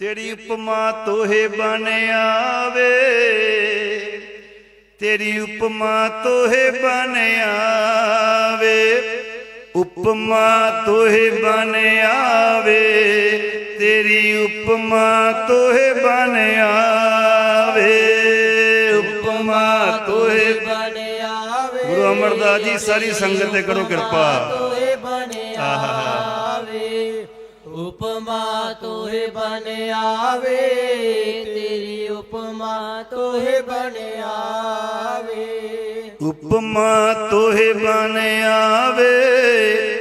ਤੇਰੀ ਉਪਮਾ ਤੋਹੇ ਬਨ ਆਵੇ। ਤੇਰੀ ਉਪਮਾ ਤੋਹੇ ਬਨ ਆਵੇ। ਉਪਮਾ ਤੋਹੇ ਬਨ ਆਵੇ। ਤੇਰੀ ਉਪਮਾ ਤੋਹੇ ਬਨ ਆਵੇ। ਉਪਮਾ ਤੋਹੇ ਬਨ ਆਵੇ। ਗੁਰੂ ਅਮਰਦਾਸ ਜੀ ਸਾਰੀ ਸੰਗਤ ਤੇ ਕਰੋ ਕਿਰਪਾ। ਆਵੇ ਉਪਮਾ ਤੋਏ ਬਨ ਆਵੇ ਤੇਰੀ ਉਪਮਾ ਤੋਏ ਬਨ ਆਵੇ ਉਪਮਾ ਤੋਹੇ ਬਨ ਆਵੇ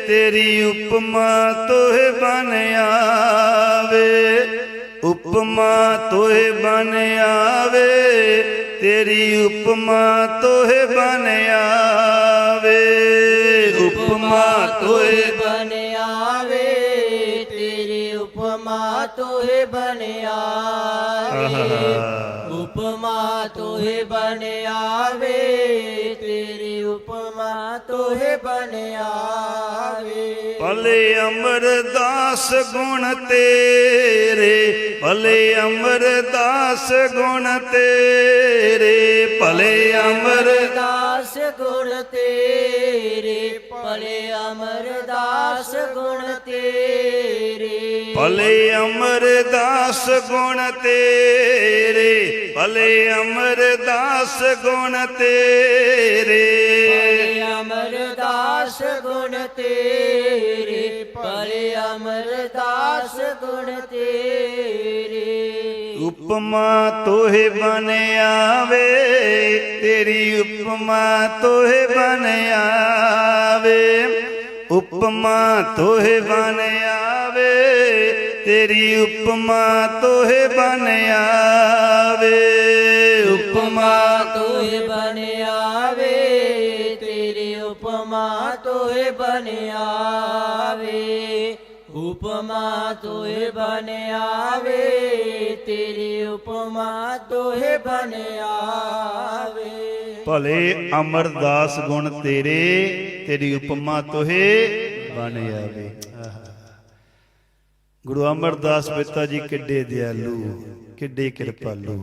ਤੇਰੀ ਉਪਮਾ ਤੋਹੇ ਬਨ ਆਵੇ ਉਪਮਾ ਤੋਹੇ ਬਨ ਆਵੇ ਤੇਰੀ ਉਪਮਾ ਤੋਹੇ ਬਨ ਆਵੇ ਉਪਮਾ ਤੋਹੇ ਬਨ ਉਪਮਾ ਤੋਏ ਬਨ ਆਵੇ ਉਪਮਾ ਤੋਏ ਬਨ ਆਵੇ ਤੇਰੀ ਉਪਮਾ ਤੋਏ ਬਨ ਆਵੇ ਭਲੇ ਅਮਰਦਾਸ ਗੁਣ ਤੇਰੇ ਭਲੇ ਅਮਰਦਾਸ ਗੁਣ ਤੇਰੇ ਭਲੇ ਅਮਰ ਦਾਸ ਗੁਣ ਤੇਰੇ ਭਲੇ ਅਮਰਦਾਸ ਗੁਣ ਤੇਰੇ। ਭਲੇ ਅਮਰਦਾਸ ਗੁਣ ਤੇਰੇ ਭਲੇ ਅਮਰਦਾਸ ਗੁਣ ਤੇਰੇ ਭਲੇ ਅਮਰਦਾਸ ਗੁਣ ਤੇਰੇ ਭਲੇ ਅਮਰਦਾਸ ਗੁਣ ਤੇਰੇ ਉਪਮਾ ਤੋਹੇ ਬਨ ਆਵੇ ਤੇਰੀ ਉਪਮਾ ਤੋਹੇ ਬਨ ਆਵੇ ਉਪਮਾ ਤੋਹੇ ਬਨ ਆਵੇ ਤੇਰੀ ਉਪਮਾ ਤੋਹੇ ਬਨ ਆਵੇ। ਉਪਮਾ ਤੋਏ ਬਨ ਆਵੇ ਤੇਰੀ ਉਪਮਾ ਤੋਏ ਬਨ ਆਵੇ। ਉਪਮਾ ਤੋਏ ਬਨ ਆਵੇ ਤੇਰੀ ਉਪਮਾ ਤੋਏ ਬਨ ਆਵੇ। ਭਲੇ ਅਮਰਦਾਸ ਗੁਣ ਤੇਰੇ ਤੇਰੀ ਉਪਮਾ ਤੋਹੇ ਬਣ ਆਵੇ। ਗੁਰੂ ਅਮਰਦਾਸ ਪਿਤਾ ਜੀ ਕਿੱਡੇ ਦਿਆਲੂ ਕਿੱਡੇ ਕਿਰਪਾਲੂ।